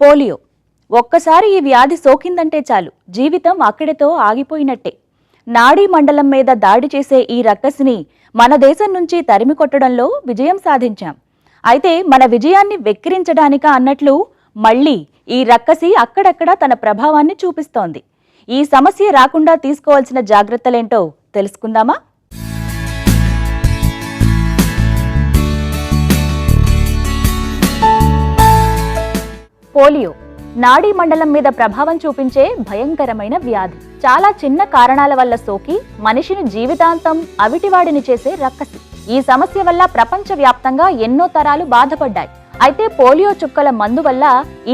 Polio. ఒక్కసారి ఈ వ్యాధి సోకిందంటే చాలు. జీవితం అక్కడితో ఆగిపోయినట్టే. నాడీ మండలం మీద దాడి చేసే ఈ రక్కసిని మన దేశం నుంచి తరిమి కొట్టడంలో విజయం సాధించాం. అయితే మన విజయాన్ని వెక్కిరించడానికా అన్నట్లు మళ్ళీ ఈ రక్కసి అక్కడక్కడ తన ప్రభావాన్ని చూపిస్తోంది. ఈ సమస్య రాకుండా తీసుకోవాల్సిన జాగ్రత్తలేంటో తెలుసుకుందామా? పోలియో. నాడీ మండలం మీద ప్రభావం చూపించే భయంకరమైన వ్యాధి. చాలా చిన్న కారణాల వల్ల సోకి మనిషిని జీవితాంతం అవిటివాడిని చేసే రక్కసి. ఈ సమస్య వల్ల ప్రపంచవ్యాప్తంగా ఎన్నో తరాలు బాధపడ్డాయి. అయితే పోలియో చుక్కల మందు వల్ల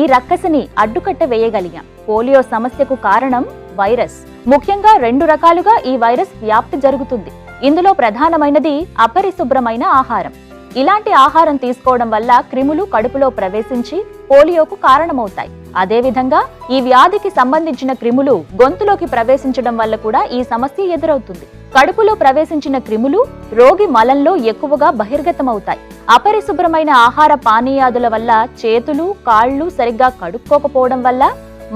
ఈ రక్కసిని అడ్డుకట్ట వేయగలిగాం. పోలియో సమస్యకు కారణం వైరస్. ముఖ్యంగా రెండు రకాలుగా ఈ వైరస్ వ్యాప్తి జరుగుతుంది. ఇందులో ప్రధానమైనది అపరిశుభ్రమైన ఆహారం. ఇలాంటి ఆహారం తీసుకోవడం వల్ల క్రిములు కడుపులో ప్రవేశించి పోలియోకు కారణమవుతాయి. అదేవిధంగా ఈ వ్యాధికి సంబంధించిన క్రిములు గొంతులోకి ప్రవేశించడం వల్ల కూడా ఈ సమస్య ఎదురవుతుంది. కడుపులో ప్రవేశించిన క్రిములు రోగి మలంలో ఎక్కువగా బహిర్గతమవుతాయి. అపరిశుభ్రమైన ఆహార పానీయాదుల వల్ల చేతులు కాళ్ళు సరిగ్గా కడుక్కోకపోవడం వల్ల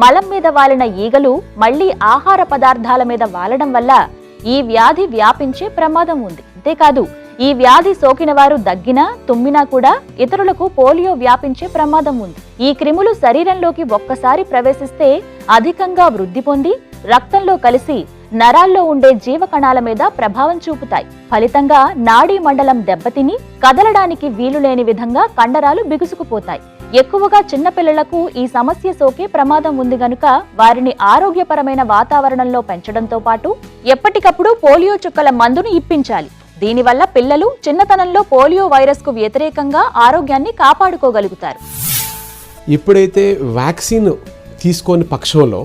మలం మీద వాలిన ఈగలు మళ్ళీ ఆహార పదార్థాల మీద వాలడం వల్ల ఈ వ్యాధి వ్యాపించే ప్రమాదం ఉంది. అంతేకాదు ఈ వ్యాధి సోకిన వారు దగ్గినా తుమ్మినా కూడా ఇతరులకు పోలియో వ్యాపించే ప్రమాదం ఉంది. ఈ క్రిములు శరీరంలోకి ఒక్కసారి ప్రవేశిస్తే అధికంగా వృద్ధి పొంది రక్తంలో కలిసి నరాల్లో ఉండే జీవకణాల మీద ప్రభావం చూపుతాయి. ఫలితంగా నాడీ మండలం దెబ్బతిని కదలడానికి వీలు లేని విధంగా కండరాలు బిగుసుకుపోతాయి. ఎక్కువగా చిన్నపిల్లలకు ఈ సమస్య సోకే ప్రమాదం ఉంది గనుక వారిని ఆరోగ్యపరమైన వాతావరణంలో పెంచడంతో పాటు ఎప్పటికప్పుడు పోలియో చుక్కల మందును ఇప్పించాలి. దీనివల్ల పిల్లలు చిన్నతనంలో పోలియో వైరస్కు వ్యతిరేకంగా ఆరోగ్యాన్ని కాపాడుకోగలుగుతారు. ఇప్పుడైతే వ్యాక్సిన్ తీసుకోని పక్షంలో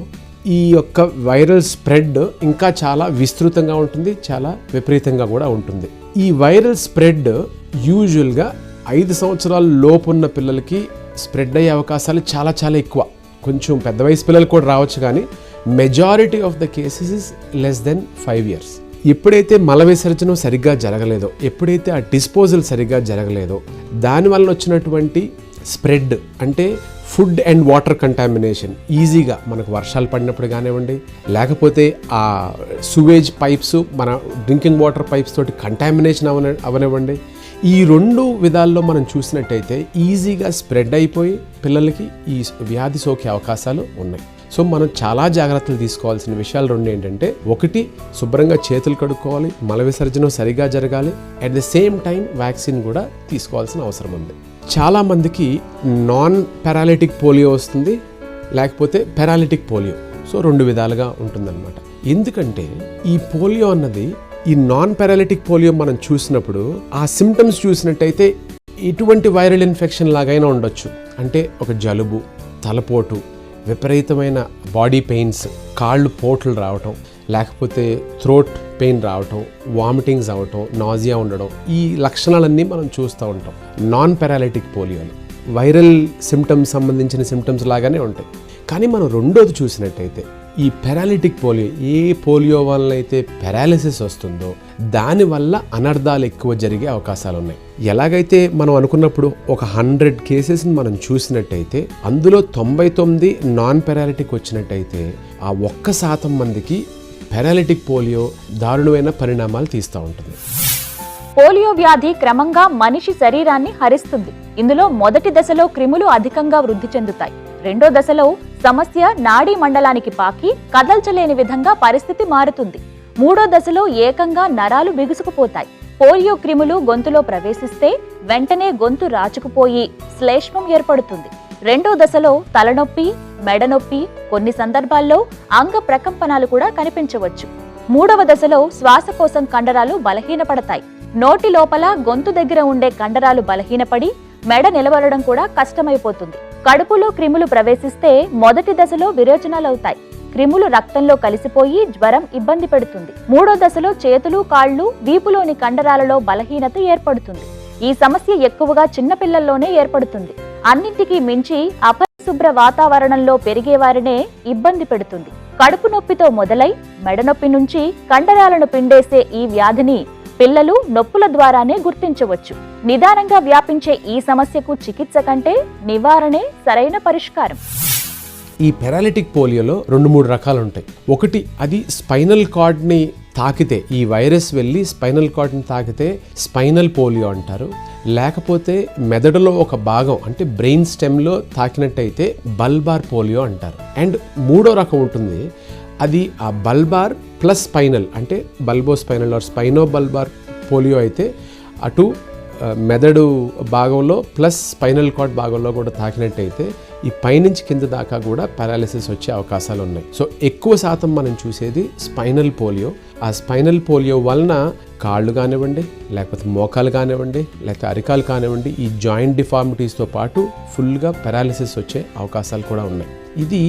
ఈ యొక్క వైరల్ స్ప్రెడ్ ఇంకా చాలా విస్తృతంగా ఉంటుంది చాలా విపరీతంగా కూడా ఉంటుంది. ఈ వైరల్ స్ప్రెడ్ యూజువల్గా ఐదు సంవత్సరాల లోపున్న పిల్లలకి స్ప్రెడ్ అయ్యే అవకాశాలు చాలా చాలా ఎక్కువ. కొంచెం పెద్ద వయసు పిల్లలు కూడా రావచ్చు కానీ majority of the cases is less than five years ఎప్పుడైతే మల విసర్జనం సరిగ్గా జరగలేదో ఎప్పుడైతే ఆ డిస్పోజల్ సరిగ్గా జరగలేదో దానివల్ల వచ్చినటువంటి స్ప్రెడ్ అంటే ఫుడ్ అండ్ వాటర్ కంటామినేషన్ ఈజీగా మనకు వర్షాలు పడినప్పుడు కానివ్వండి లేకపోతే ఆ సువేజ్ పైప్స్ మన డ్రింకింగ్ వాటర్ పైప్స్ తోటి కంటామినేషన్ అవన అవనివ్వండి ఈ రెండు విధాల్లో మనం చూసినట్టయితే ఈజీగా స్ప్రెడ్ అయిపోయి పిల్లలకి ఈ వ్యాధి సోకే అవకాశాలు ఉన్నాయి. సో మనం చాలా జాగ్రత్తలు తీసుకోవాల్సిన విషయాలు రెండు ఏంటంటే ఒకటి శుభ్రంగా చేతులు కడుక్కోవాలి మల విసర్జనం సరిగా జరగాలి at the same time vaccine కూడా తీసుకోవాల్సిన అవసరం ఉంది. చాలా మందికి నాన్ పారాలిటిక్ పోలియో వస్తుంది లేకపోతే పారాలిటిక్ పోలియో సో రెండు విధాలుగా ఉంటుందన్నమాట. ఎందుకంటే ఈ పోలియో అన్నది ఈ నాన్ పారాలిటిక్ పోలియో మనం చూసినప్పుడు ఆ సిమ్టమ్స్ చూసినట్టయితే ఎటువంటి వైరల్ ఇన్ఫెక్షన్ లాగైనా ఉండొచ్చు. అంటే ఒక జలుబు తలపోటు విపరీతమైన బాడీ పెయిన్స్ కాళ్ళు పోట్లు రావటం లేకపోతే థ్రోట్ పెయిన్ రావటం వామిటింగ్స్ అవ్వటం నాజియా ఉండడం ఈ లక్షణాలన్నీ మనం చూస్తూ ఉంటాం. నాన్ పెరాలిటిక్ పోలియోలు. వైరల్ సిమ్టమ్స్ సంబంధించిన సిమ్టమ్స్ లాగానే ఉంటాయి. కానీ మనం రెండోది చూసినట్టయితే ఈ పెరాలిటిక్ పోలియో ఏ పోలియో వల్ల అయితే పెరాలిసిస్ వస్తుందో దానివల్ల అనర్థాలు ఎక్కువ జరిగే అవకాశాలు ఉన్నాయి ఎలాగైతే మనం అనుకున్నప్పుడు ఒక హండ్రెడ్ కేసెస్ని మనం చూసినట్టయితే అందులో తొంభై తొమ్మిది నాన్ పెరాలిటిక్ వచ్చినట్టయితే ఆ ఒక్క శాతం మందికి పెరాలిటిక్ పోలియో దారుణమైన పరిణామాలు తీస్తూ ఉంటుంది. పోలియో వ్యాధి క్రమంగా మనిషి శరీరాన్ని హరిస్తుంది. ఇందులో మొదటి దశలో క్రిములు అధికంగా వృద్ధి చెందుతాయి. రెండో దశలో సమస్య నాడీ మండలానికి పాకి కదల్చలేని విధంగా పరిస్థితి మారుతుంది. మూడో దశలో ఏకంగా నరాలు బిగుసుకుపోతాయి. పోలియో క్రిములు గొంతులో ప్రవేశిస్తే వెంటనే గొంతు రాచుకుపోయి శ్లేష్మం ఏర్పడుతుంది. రెండో దశలో తలనొప్పి మెడనొప్పి కొన్ని సందర్భాల్లో అంగ ప్రకంపనాలు కూడా కనిపించవచ్చు. మూడవ దశలో శ్వాసకోశం కండరాలు బలహీనపడతాయి. నోటి లోపల గొంతు దగ్గర ఉండే కండరాలు బలహీనపడి మెడ నిలబడడం కూడా కష్టమైపోతుంది. కడుపులో క్రిములు ప్రవేశిస్తే మొదటి దశలో విరేచనాలవుతాయి. క్రిములు రక్తంలో కలిసిపోయి జ్వరం ఇబ్బంది పెడుతుంది. మూడో దశలో చేతులు కాళ్ళు వీపులోని కండరాలలో బలహీనత ఏర్పడుతుంది. ఈ సమస్య ఎక్కువగా చిన్నపిల్లల్లోనే ఏర్పడుతుంది. అన్నింటికీ మించి అపరిశుభ్ర వాతావరణంలో పెరిగే వారినే ఇబ్బంది పెడుతుంది. కడుపు నొప్పితో మొదలై మెడనొప్పి నుంచి కండరాలను పిండేసే ఈ వ్యాధిని పిల్లలు నొప్పుల ద్వారానే గుర్తించవచ్చు. నిదానంగా వ్యాపించే ఈ సమస్యకు చికిత్స కంటే నివారణే సరైన పరిష్కారం. ఈ పెరాలిటిక్ పోలియోలో రెండు మూడు రకాలు ఉంటాయి ఒకటి అది స్పైనల్ కార్డ్ని తాకితే ఈ వైరస్ వెళ్ళి స్పైనల్ కార్డ్ని తాకితే స్పైనల్ పోలియో అంటారు. లేకపోతే మెదడులో ఒక భాగం అంటే బ్రెయిన్ స్టెమ్లో తాకినట్టయితే బల్బార్ పోలియో అంటారు. అండ్ మూడో రకం ఉంటుంది అది ఆ బల్బార్ ప్లస్ స్పైనల్ అంటే bulbo spinal or spino bulbar polio అయితే అటు మెదడు భాగంలో ప్లస్ స్పైనల్ కార్డ్ భాగంలో కూడా తాకినట్టయితే ఈ పైనుంచి కింద దాకా కూడా పారాలిసిస్ వచ్చే అవకాశాలు ఉన్నాయి. సో ఎక్కువ శాతం మనం చూసేది స్పైనల్ పోలియో. ఆ స్పైనల్ పోలియో వలన కాళ్ళు కానివ్వండి లేకపోతే మోకాలు కానివ్వండి లేకపోతే అరికాలు కానివ్వండి ఈ జాయింట్ డిఫార్మిటీస్తో పాటు ఫుల్గా పారాలిసిస్ వచ్చే అవకాశాలు కూడా ఉన్నాయి. ఇది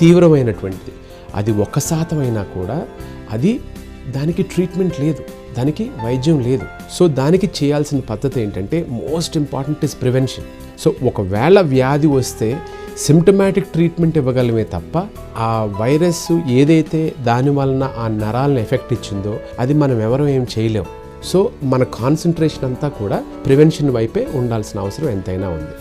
తీవ్రమైనటువంటిది. అది ఒక శాతం అయినా కూడా అది దానికి ట్రీట్మెంట్ లేదు. దానికి వైద్యం లేదు. సో దానికి చేయాల్సిన పద్ధతి ఏంటంటే most important is prevention so ఒకవేళ వ్యాధి వస్తే సిమ్టమాటిక్ ట్రీట్మెంట్ ఇవ్వగలమే తప్ప ఆ వైరస్ ఏదైతే దాని వలన ఆ నరాలను ఎఫెక్ట్ ఇచ్చిందో అది మనం ఎవరూ ఏం చేయలేం. సో మన కాన్సన్ట్రేషన్ అంతా కూడా ప్రివెన్షన్ వైపే ఉండాల్సిన అవసరం ఎంతైనా ఉంది.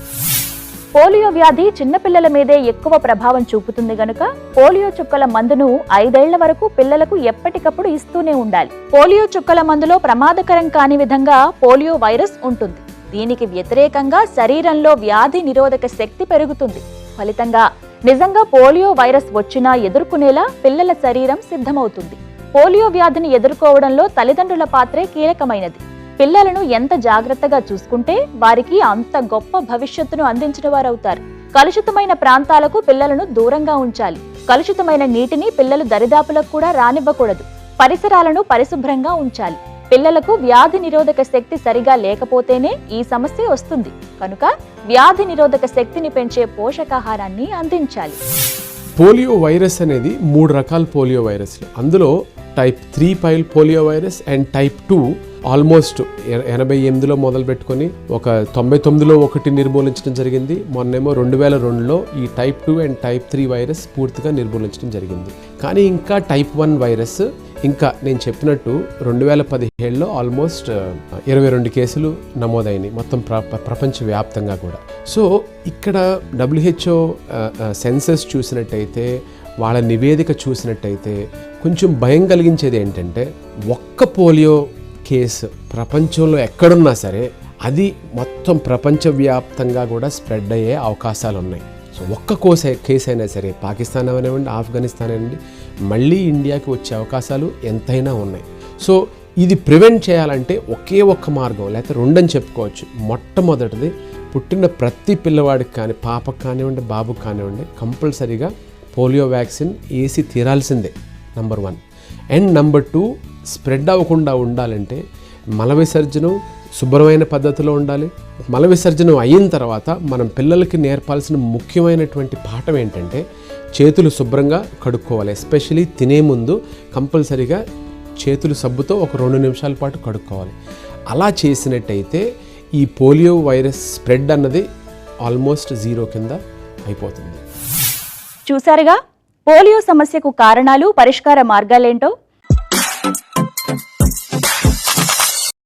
పోలియో వ్యాధి చిన్నపిల్లల మీదే ఎక్కువ ప్రభావం చూపుతుంది గనుక పోలియో చుక్కల మందును ఐదేళ్ళ వరకు పిల్లలకు ఎప్పటికప్పుడు ఇస్తూనే ఉండాలి. పోలియో చుక్కల మందులో ప్రమాదకరం కాని విధంగా పోలియో వైరస్ ఉంటుంది. దీనికి వ్యతిరేకంగా శరీరంలో వ్యాధి నిరోధక శక్తి పెరుగుతుంది. ఫలితంగా నిజంగా పోలియో వైరస్ వచ్చినా ఎదుర్కొనేలా పిల్లల శరీరం సిద్ధమవుతుంది. పోలియో వ్యాధిని ఎదుర్కోవడంలో తల్లిదండ్రుల పాత్రే కీలకమైనది. పిల్లలను ఎంత జాగ్రత్తగా చూసుకుంటే వారికి అంత గొప్ప భవిష్యత్తును అందించిన వారవుతారు. కలుషితమైన ప్రాంతాలకు పిల్లలను దూరంగా ఉంచాలి. కలుషితమైన నీటిని పిల్లలు దరిదాపులకు కూడా రానివ్వకూడదు. పరిసరాలను పరిశుభ్రంగా ఉంచాలి. పిల్లలకు వ్యాధి నిరోధక శక్తి సరిగా లేకపోతేనే ఈ సమస్య వస్తుంది. కనుక వ్యాధి నిరోధక శక్తిని పెంచే పోషకాహారాన్ని అందించాలి. పోలియో వైరస్ అనేది మూడు రకాల పోలియో వైరస్లు. అందులో type three pile polio virus and type two almost ఎనభై ఎనిమిదిలో మొదలు పెట్టుకొని ఒక తొంభై తొమ్మిదిలో ఒకటి నిర్మూలించడం జరిగింది. మొన్నేమో రెండు వేల రెండులో ఈ type two and type three virus పూర్తిగా నిర్మూలించడం జరిగింది. కానీ ఇంకా టైప్ వన్ వైరస్ ఇంకా నేను చెప్పినట్టు రెండు వేల పదిహేడులో ఆల్మోస్ట్ ఇరవై రెండు కేసులు నమోదైనాయి మొత్తం ప్ర ప్రపంచవ్యాప్తంగా కూడా. సో ఇక్కడ డబ్ల్యూహెచ్ఓ సెన్సెస్ చూసినట్టయితే వాళ్ళ నివేదిక చూసినట్టయితే కొంచెం భయం కలిగించేది ఏంటంటే ఒక్క పోలియో కేసు ప్రపంచంలో ఎక్కడున్నా సరే అది మొత్తం ప్రపంచవ్యాప్తంగా కూడా స్ప్రెడ్ అయ్యే అవకాశాలు ఉన్నాయి సో ఒక్క కోసే కేసు అయినా సరే పాకిస్తాన్ అవనివ్వండి ఆఫ్ఘనిస్తాన్ అవ్వండి మళ్ళీ ఇండియాకి వచ్చే అవకాశాలు ఎంతైనా ఉన్నాయి. సో ఇది ప్రివెంట్ చేయాలంటే ఒకే ఒక్క మార్గం లేకపోతే రెండని చెప్పుకోవచ్చు. మొట్టమొదటిది పుట్టిన ప్రతి పిల్లవాడికి కానీ పాపకు కానివ్వండి బాబుకి కానివ్వండి కంపల్సరీగా పోలియో వ్యాక్సిన్ వేసి తీరాల్సిందే number one. And number two spread అవ్వకుండా ఉండాలంటే మల విసర్జనం శుభ్రమైన పద్ధతిలో ఉండాలి. మల విసర్జనం అయిన తర్వాత మనం పిల్లలకి నేర్పాల్సిన ముఖ్యమైనటువంటి పాఠం ఏంటంటే చేతులు శుభ్రంగా కడుక్కోవాలి. ఎస్పెషలీ తినే ముందు కంపల్సరీగా చేతులు సబ్బుతో ఒక రెండు నిమిషాల పాటు కడుక్కోవాలి. అలా చేసినట్టయితే ఈ పోలియో వైరస్ స్ప్రెడ్ అన్నది ఆల్మోస్ట్ జీరో కింద అయిపోతుంది. చూసారుగా పోలియో సమస్యకు కారణాలు పరిష్కార మార్గాలేంటో?